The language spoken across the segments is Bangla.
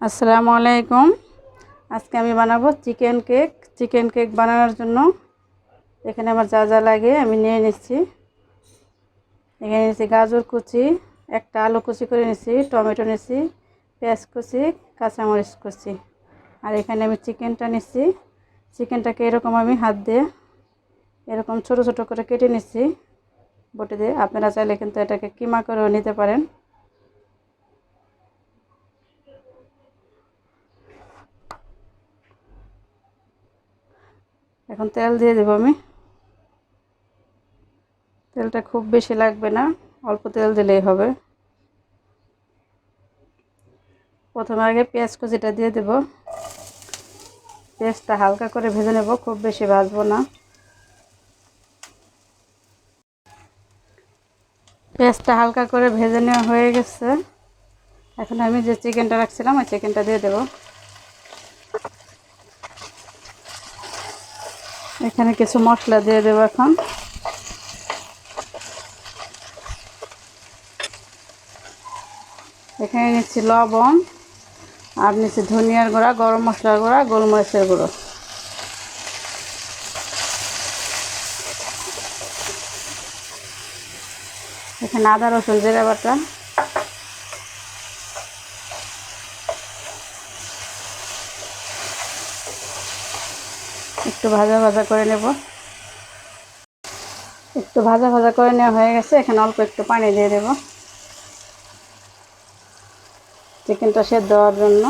আসসালামু আলাইকুম। আজকে আমি বানাবো চিকেন কেক। চিকেন কেক বানানোর জন্য এখানে আমার যা যা লাগে আমি নিয়ে নিচ্ছি। এখানে নিচ্ছি গাজর কুচি, একটা আলু কুচি করে নিচ্ছি টমেটো নিচ্ছি পেঁয়াজ কুচি, কাঁচামরিচ কুচি। আর এখানে আমি চিকেনটা নিচ্ছি। চিকেনটাকে এরকম আমি হাত দিয়ে এরকম ছোট ছোট করে কেটে নিচ্ছি। বটি দিয়ে। আপনারা চাইলে কিন্তু এটাকে কিমা করেও নিতে পারেন। এখন তেল দিয়ে দেবো আমি। তেলটা খুব বেশি লাগবে না, অল্প তেল দিলেই হবে। প্রথমে আগে পেঁয়াজ কুচিটা দিয়ে দেব। পেঁয়াজটা হালকা করে ভেজে নেব, খুব বেশি ভাজবো না। পেঁয়াজটা হালকা করে ভেজে নেওয়া হয়ে গেছে। এখন আমি যে চিকেনটা রাখছিলাম, ওই চিকেনটা দিয়ে দেবো। এখানে কিছু মশলা দিয়ে দেবো এখন। এখানে নিচ্ছি লবণ, আর নিচ্ছি ধনিয়ার গুঁড়া, গরম মশলার গুঁড়া, গোলমরিচের গুঁড়ো। এখানে আদা, রসুন, জিরা বাটা। ভাজা ভাজা করে নেব। একটু ভাজা ভাজা করে নেওয়া হয়ে গেছে, এখানে অল্প একটু পানি দিয়ে দেব। চিকেনটা সেদ্ধ দেওয়ার জন্য।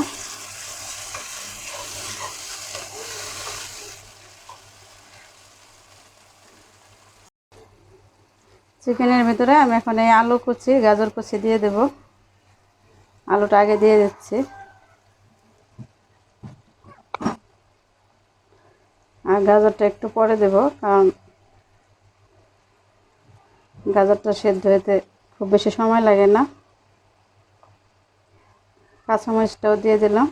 চিকেনের ভিতরে আমি এখন এই আলু কুচি, গাজর কুচি দিয়ে দেব। আলুটা আগে দিয়ে দিচ্ছি। গাজরটা একটু পরে দেব, কারণ গাজরটা সেদ্ধ হতে খুব বেশি সময় লাগে না। কাঁচামরিচটাও দিয়ে দিলাম।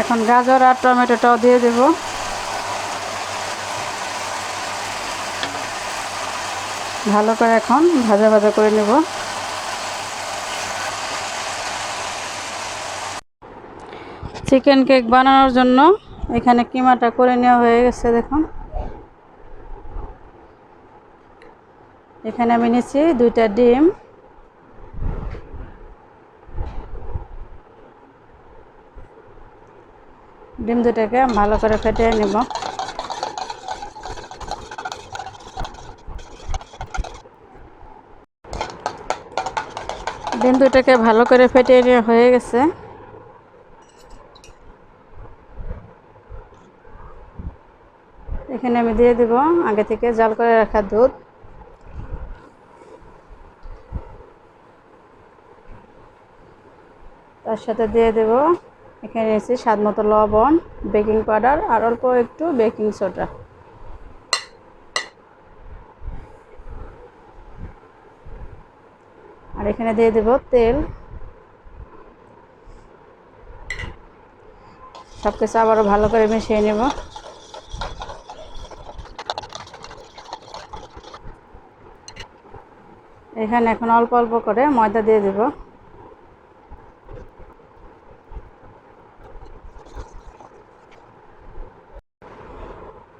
এখন গাজর আর টমেটোটাও দিয়ে দেব। ভালো করে এখন ভাজা ভাজা করে নেব। চিকেন কেক বানানোর জন্য এখানে কিমাটা করে নেওয়া হয়ে গেছে, দেখুন। এখানে আমি নিচ্ছি দুইটা ডিম। ডিম দুটাকে ভালো করে ফেটিয়ে নেব। ডিম দুটাকে ভালো করে ফেটিয়ে নেওয়া হয়ে গেছে। এখানে আমি দিয়ে দেব আগে থেকে জাল করে রাখা দুধ। তার সাথে দিয়ে দেব, এখানে এসে স্বাদ মতো লবণ বেকিং পাউডার আর অল্প একটু বেকিং সোডা আর এখানে দিয়ে দেব তেল। সব কিছু আবারও ভালো করে মিশিয়ে নেব। এখানে এখন অল্প অল্প করে ময়দা দিয়ে দেব।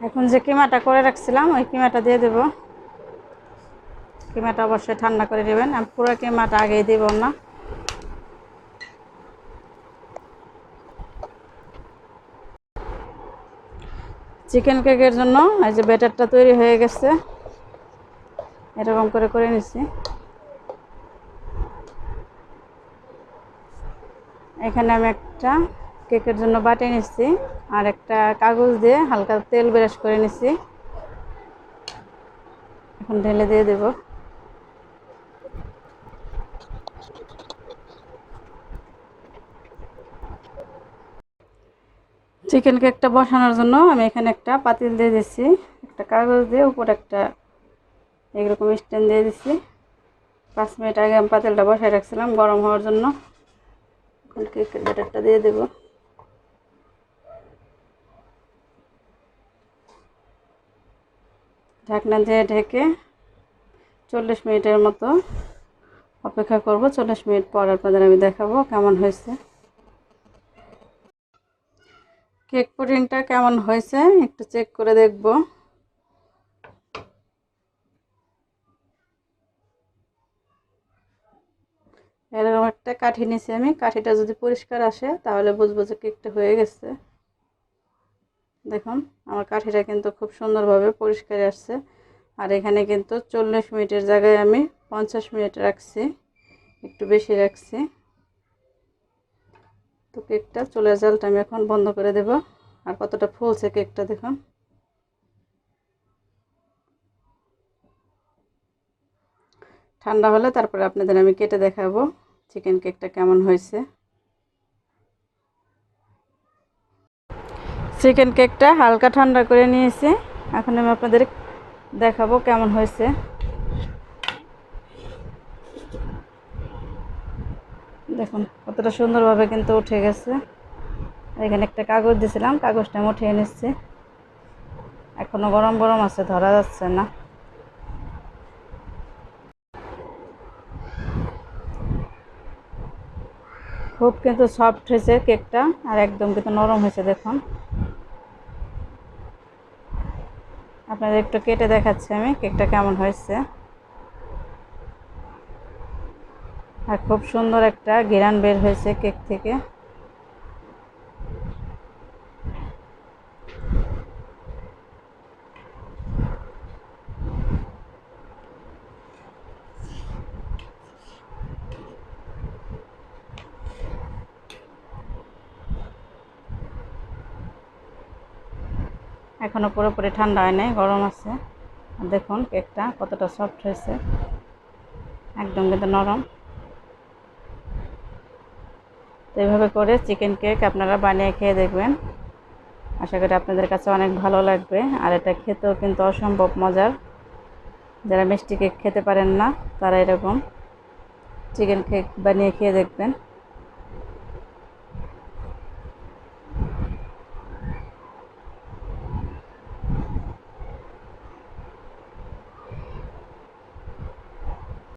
এখন যে কিমাটা করে রাখছিলাম, ওই কিমাটা দিয়ে দেব। কিমাটা অবশ্যই ঠান্ডা করে নেবেন। আমি পুরো কিমাটা আগেই দেব না। চিকেন কেকের জন্য এই যে ব্যাটারটা তৈরি হয়ে গেছে। এরকম করে করে নিচ্ছি। এখানে আমি একটা কেকের জন্য বাটে নিচ্ছি আর একটা কাগজ দিয়ে হালকা তেল ব্রাশ করে নিচ্ছি। এখন ঢেলে দিয়ে দেব। চিকেন কেকটা বসানোর জন্য আমি এখানে একটা পাতিল দিয়ে দিচ্ছি। একটা কাগজ দিয়ে উপর একটা এরকম স্ট্যান্ড দিয়ে দিচ্ছি পাঁচ মিনিট আগে আমি পাতিলটা বসায় রাখছিলাম, গরম হওয়ার জন্য। এখন কেকের ব্যাটারটা দিয়ে দেব। ঢাকনা দিয়ে ঢেকে চল্লিশ মিনিটের মতো অপেক্ষা করব। চল্লিশ মিনিট পর আপনাদের আমি দেখাবো কেমন হয়েছে। কেক পুডিংটা কেমন হয়েছে একটু চেক করে দেখব। এরকম একটা কাঠি নিয়েছি আমি। কাঠিটা যদি পরিষ্কার আসে, তাহলে বুঝব যে কেকটা হয়ে গেছে। দেখুন, আমার কাঠিটা কিন্তু খুব সুন্দরভাবে পরিষ্কার আসছে। আর এখানে কিন্তু চল্লিশ মিনিটের জায়গায় আমি পঞ্চাশ মিনিট রাখছি। একটু বেশি রাখছি। তো কেকটা চুলের জালটা আমি এখন বন্ধ করে দেব। আর কতটা ফুলছে কেকটা, দেখুন। ঠান্ডা হলে তারপরে আপনাদের আমি কেটে দেখাবো চিকেন কেকটা কেমন হয়েছে। চিকেন কেকটা হালকা ঠান্ডা করে নিয়েছি। এখন আমি আপনাদের দেখাবো কেমন হয়েছে। দেখুন, কতটা সুন্দরভাবে কিন্তু উঠে গেছে। এখানে একটা কাগজ দিয়েছিলাম, কাগজটা আমি উঠিয়ে নিচ্ছি। এখনও গরম গরম আছে, ধরা যাচ্ছে না। খুব কিন্তু সফট হয়েছে কেকটা, আর একদম কিন্তু নরম হয়েছে, দেখুন। আপনাদের একটু কেটে দেখাচ্ছি আমি কেকটা কেমন হয়েছে। আর খুব সুন্দর একটা গিরান বের হয়েছে কেক থেকে। এখনও পুরোপুরি ঠান্ডা হয় নাই, গরম আছে। দেখুন, কেকটা কতটা সফট হয়েছে। একদম কিন্তু নরম। তো এইভাবে করে চিকেন কেক আপনারা বানিয়ে খেয়ে দেখবেন। আশা করি আপনাদের কাছে অনেক ভালো লাগবে। আর এটা খেতেও কিন্তু অসম্ভব মজার। যারা মিষ্টি কেক খেতে পারেন না, তারা এরকম চিকেন কেক বানিয়ে খেয়ে দেখবেন।